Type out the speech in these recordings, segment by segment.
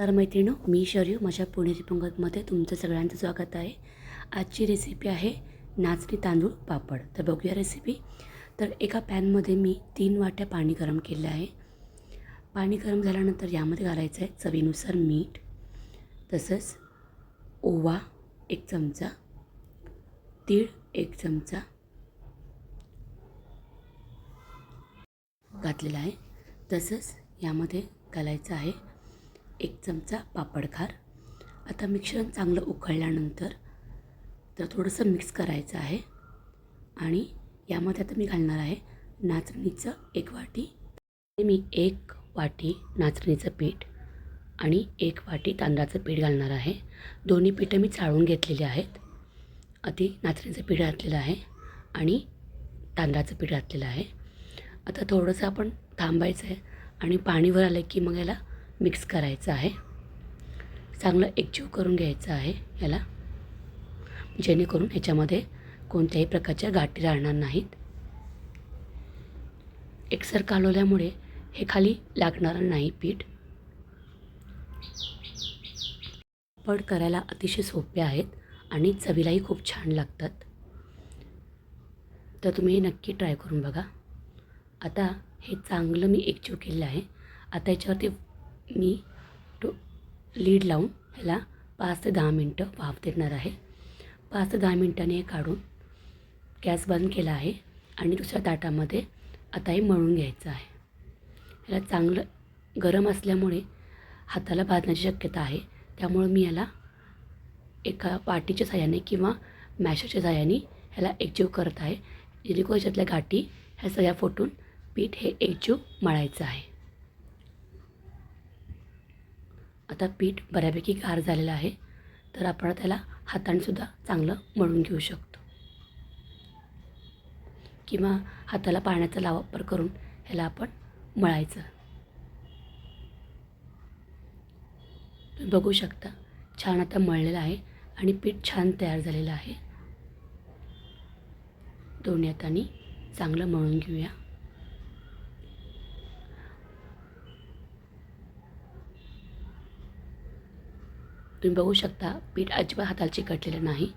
तर मैत्रिणो मी शर्यू माझ्या पुणेरी पंगतमध्ये तुमचं सगळ्यांचं स्वागत आहे. आजची रेसिपी आहे नाचणी तांदूळ पापड. तर बघूया रेसिपी तर एका पॅनमध्ये मी तीन वाट्या पाणी गरम केलं आहे. पाणी गरम झाल्यानंतर यामध्ये घालायचं आहे चवीनुसार मीठ तसंच ओवा एक चमचा तीळ एक चमचा घातलेला आहे. तसंच यामध्ये घालायचं आहे एक चमचा पापड खार. आता मिश्रण चांगलं उकळल्यानंतर तर थोडंसं मिक्स करायचं आहे. आणि यामध्ये आता मी घालणार आहे नाचणीचं एक वाटी. मी एक वाटी नाचणीचं पीठ आणि एक वाटी तांदळाचं पीठ घालणार आहे. दोन्ही पीठं मी चाळून घेतलेली आहेत. आधी नाचणीचं पीठ घातलेलं आहे आणि तांदळाचं पीठ घातलेलं आहे. आता थोडंसं आपण थांबायचं आहे आणि पाणी वर आलं की मग याला मिक्स करायचं आहे. चांगलं एकजीव करून घ्यायचं आहे याला. जेणेकरून ह्याच्यामध्ये कोणत्याही प्रकारच्या गाठी राहणार नाहीत. एकसर कालवल्यामुळे हे खाली लागणार नाही पीठ. पड करायला अतिशय सोपे आहेत आणि चवीलाही खूप छान लागतात. तर तुम्ही हे नक्की ट्राय करून बघा. आता हे चांगलं मी एकजीव केलेलं आहे. आता याच्यावरती मी टो लीड लावून ह्याला पाच ते दहा मिनटं वाफ देणार आहे. पाच ते दहा मिनटाने हे काढून गॅस बंद केला आहे आणि दुसऱ्या ताटामध्ये आता हे मळून घ्यायचं आहे. ह्याला चांगलं गरम असल्यामुळे हाताला भाजण्याची शक्यता आहे. त्यामुळं मी याला एका वाटीच्या साह्याने किंवा मॅशरच्या साह्याने ह्याला एकजीव करत आहे. जेणेकरून याच्यातल्या गाठी ह्या सगळ्या फोटून पीठ हे एकजीव मळायचं आहे. आता पीठ बऱ्यापैकी गार झालेलं आहे तर आपण त्याला हातानेसुद्धा चांगलं मळून घेऊ शकतो. किंवा हाताला पाण्याचा ला वापर करून ह्याला आपण मळायचं. तुम्ही बघू शकता छान आता मळलेलं आहे आणि पीठ छान तयार झालेलं आहे. दोन्ही हातांनी चांगलं मळून घेऊया. तुम्ही बघू शकता पीठ अजिबात हाताला चिकटलेलं नाही.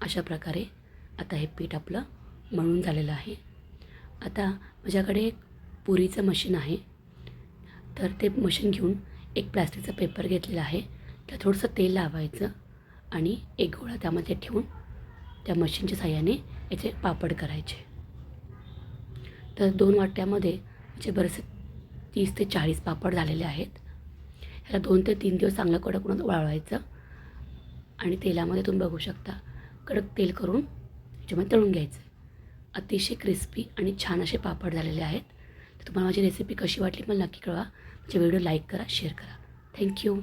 अशा प्रकारे आता हे पीठ आपलं मळून झालेलं आहे. आता माझ्याकडे एक पुरीचं मशीन आहे. तर ते मशीन घेऊन एक प्लॅस्टिकचा पेपर घेतलेला आहे. त्यात थोडंसं तेल लावायचं आणि एक गोळा त्यामध्ये ठेवून त्या मशीनच्या साह्याने याचे पापड करायचे. तर दोन वाट्यामध्ये जे बरेचसे तीस ते चाळीस पापड झालेले आहेत. ह्याला दोन ते तीन दिवस चांगलं कडक उन्हात वाळवायचं आणि तेलामध्ये तुम्ही बघू शकता कडक तेल करून ह्याच्यामध्ये तळून घ्यायचं. अतिशय क्रिस्पी आणि छान असे पापड झालेले आहेत. तर तुम्हाला माझी रेसिपी कशी वाटली मला नक्की कळवा. माझे व्हिडिओ लाईक करा शेअर करा. Thank you